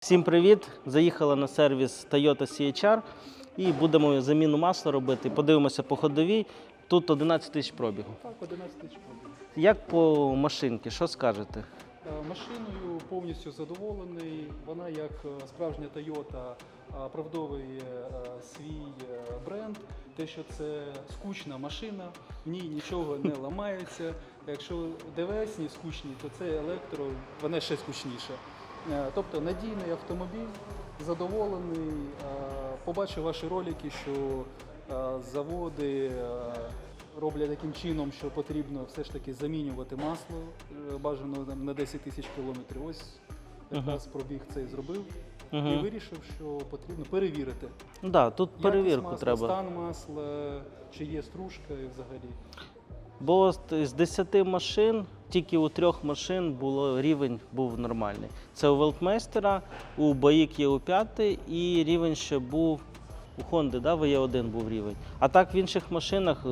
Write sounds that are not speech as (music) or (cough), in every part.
Всім привіт! Заїхала на сервіс Toyota CHR і будемо заміну масла робити. Подивимося по ходовій. Тут 11 тисяч пробігу. Так, 11 тисяч пробіг. Як по машинці, що скажете? Е, Машиною повністю задоволений. Вона як е, справжня Toyota оправдовує е, свій бренд. Те, що це скучна машина, в ній нічого не (laughs) ламається. Якщо ДВСні скучні, то це електро, вона ще скучніша. Е, Тобто надійний автомобіль, задоволений. Е, Побачив ваші ролики, що е, заводи роблять таким чином, що потрібно все ж таки замінювати масло бажано на 10 тисяч кілометрів. Ось якраз пробіг цей зробив і вирішив, що потрібно перевірити. Ну, да, тут якість перевірку масла, треба. стан масла, чи є стружка і взагалі. Бо з 10 машин тільки у трьох машин було рівень був нормальний. Це у Велтмейстера, у Баїк є у 5 і рівень ще був у Хонди, да, ВЕ1 був рівень. А так в інших машинах е,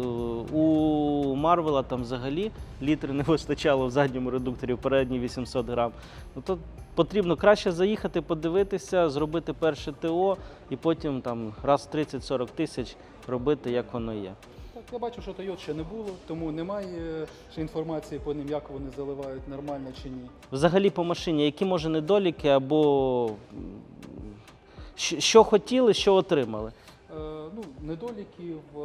у Марвела там взагалі літри не вистачало в задньому редукторі, в передній 800 грам. Ну, то потрібно краще заїхати, подивитися, зробити перше ТО і потім там раз 30-40 тисяч робити, як воно є. Так, я бачу, що Toyota ще не було, тому немає ще інформації по ним, як вони заливають, нормально чи ні. Взагалі по машині, які може недоліки або що хотіли, що отримали. Е, ну, недоліків е,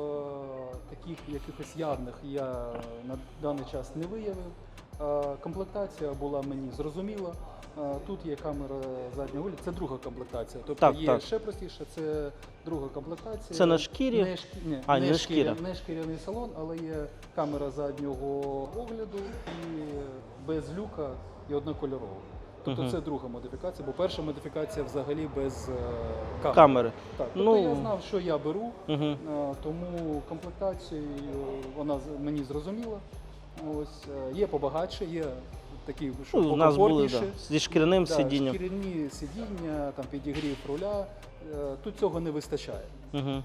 таких якихось явних я на даний час не виявив. Е, комплектація була мені зрозуміла. Е, тут є камера заднього вигляду, це друга комплектація. Тобто Так, є так. ще простіше, це друга комплектація. Це на шкірі? Не, шкі... ні, А, не, не шкіря, шкіря. не шкіряний салон, але є камера заднього огляду і без люка і однокольорового. Тобто Мгм. це друга модифікація, бо перша модифікація взагалі без е, камери. Камери. Так, тобто Ну, я знав, що я беру, е, тому комплектацію вона мені зрозуміла. Ось е, є побагатше, є такі, що Ну, у нас були да, зі шкіряним Да, сидінням. Шкіряні сидіння, там підігрів руля. Е, Тут цього не вистачає. Угу. Е,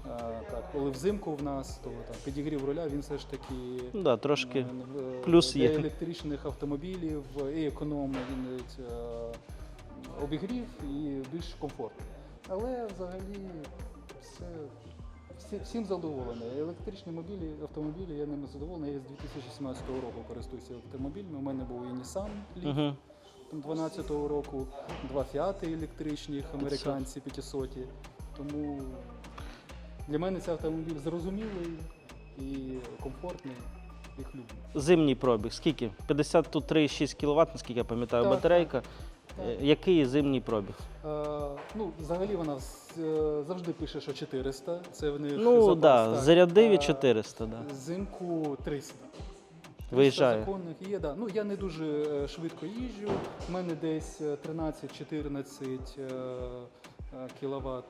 Так, коли взимку в нас, то там підігрів руля він все ж таки да, трошки. е, в- плюс для є. електричних автомобілів і економний він навіть, е, обігрів і більш комфортний. Але взагалі все, всім задоволений. Електричні мобілі, автомобілі, я ними задоволений. Я з 2017 року користуюся автомобілями. У мене був і Nissan Leaf Угу. там 12-го року, два фіати електричних, американці 500. Тому для мене цей автомобіль зрозумілий і комфортний. Їх люблю. Зимній пробіг. Скільки? 53,6 кВт, наскільки я пам'ятаю, Так, батарейка. Е, Який зимній пробіг? Е, ну, взагалі вона е, завжди пише, що 400. Це в них Ну так, так. зарядиві і А 400, да. Зимку 300. 300 Виїжджає. законних є, да. Ну я не дуже швидко їжджу. У мене десь е, 13-14 кВт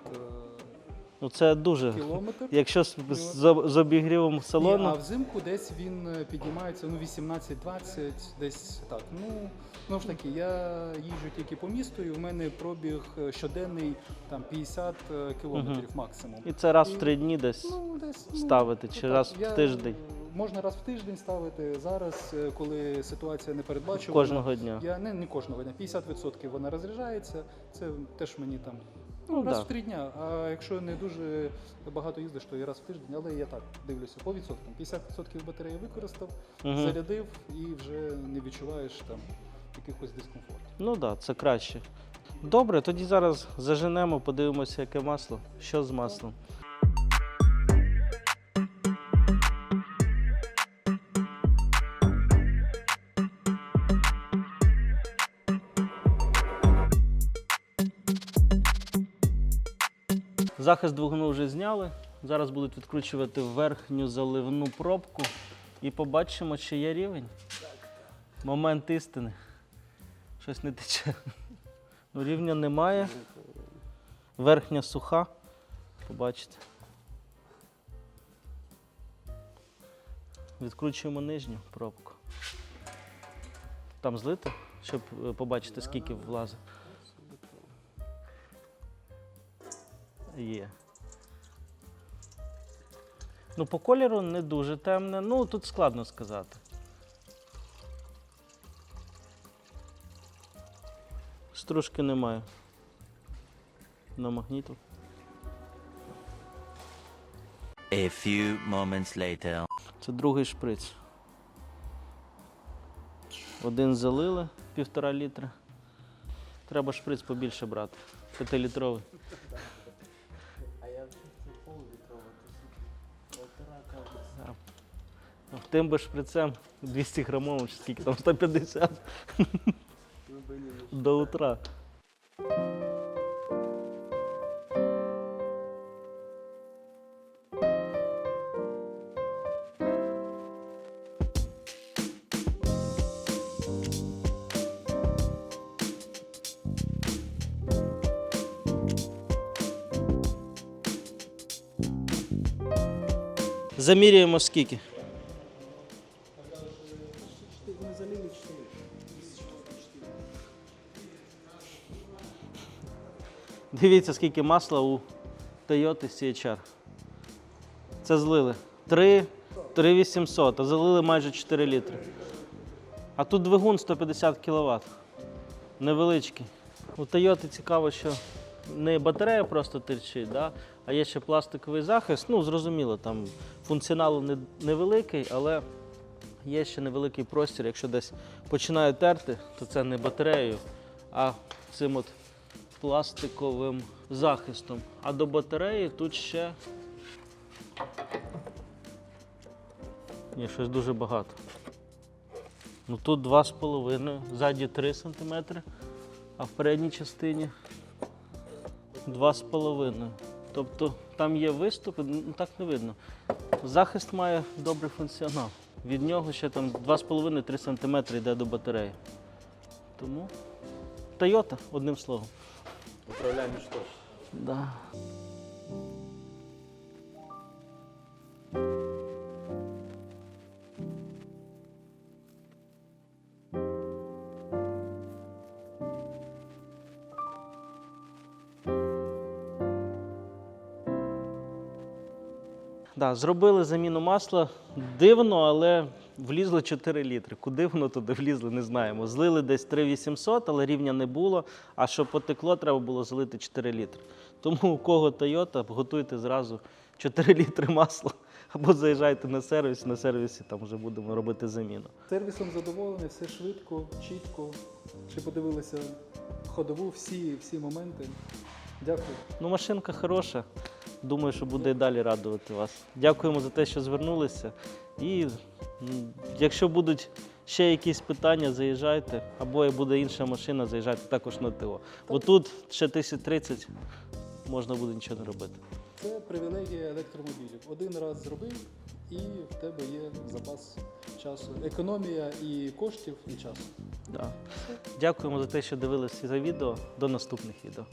Ну це дуже. кілометр. Якщо з, з, з обігрівом Ні, а взимку десь він е, піднімається ну 18-20, десь так. Ну знову ж таки, я їжджу тільки по місту, і в мене пробіг е, щоденний там 50 е, кілометрів максимум. і це раз в три дні десь. Ну, десь, ну, ставити, чи так, раз в я- тиждень? Можна раз в тиждень ставити. Зараз, коли ситуація не передбачувана, Кожного дня. я не, не кожного дня, 50% вона розряджається. Це теж мені там Ну, ну, раз да. в три дня. А якщо не дуже багато їздиш, то і раз в тиждень. Але я так дивлюся по відсоткам. 50% батареї використав, Мгм. зарядив і вже не відчуваєш там якихось дискомфортів. Ну так, да, це краще. Добре, тоді зараз заженемо, подивимося, яке масло. Що з маслом. Захист двигуну вже зняли. Зараз будуть відкручувати верхню заливну пробку і побачимо, чи є рівень. Момент істини. Щось не тече. Ну, рівня немає. Верхня суха. Побачите. Відкручуємо нижню пробку. Там злити, щоб е, побачити, скільки влазить. Є. Ну, по кольору не дуже темне. Ну, тут складно сказати. Стружки немає. на магніту. A few moments later. Це другий шприц. Один залили півтора літра. Треба шприц побільше брати. П'ятилітровий. Тим би шприцем 200 грамовим, чи скільки там 150 до утра. Замірюємо скільки. Дивіться, скільки масла у Toyota CHR. Це злили. 3, 3800, а залили майже 4 літри. А тут двигун 150 кВт. Невеличкий. У Toyota цікаво, що не батарея просто терчить, да? а є ще пластиковий захист. Ну, зрозуміло, там функціоналу не- невеликий, але є ще невеликий простір. Якщо десь починає терти, то це не батареєю, а цим от пластиковим захистом. А до батареї тут ще. Ні, щось дуже багато. Ну тут 2,5, ззаді 3 см, а в передній частині 2,5. Тобто там є виступи, ну так не видно. Захист має добрий функціонал. Від нього ще там 2,5-3 см йде до батареї. Тому Toyota, одним словом. Управляем что. Да. Да, зробили заміну масла. Дивно, але влізло 4 літри. Куди воно туди влізло, не знаємо. Злили десь 3800, але рівня не було. А щоб потекло, треба було залити 4 літри. Тому у кого Toyota, готуйте зразу 4 літри масла або заїжджайте на сервіс, на сервісі там вже будемо робити заміну. Сервісом задоволений, все швидко, чітко. Ще подивилися ходову, всі, всі моменти. Дякую. Ну, машинка хороша. Думаю, що буде і далі радувати вас. Дякуємо за те, що звернулися. І якщо будуть ще якісь питання, заїжджайте. Або буде інша машина, заїжджайте також на ТО. Бо тут ще 1030 можна буде нічого не робити. Це привілегія електромобілів. Один раз зробив, і в тебе є запас часу. Економія і коштів, і часу. Да. Дякуємо за те, що дивилися це відео. До наступних відео.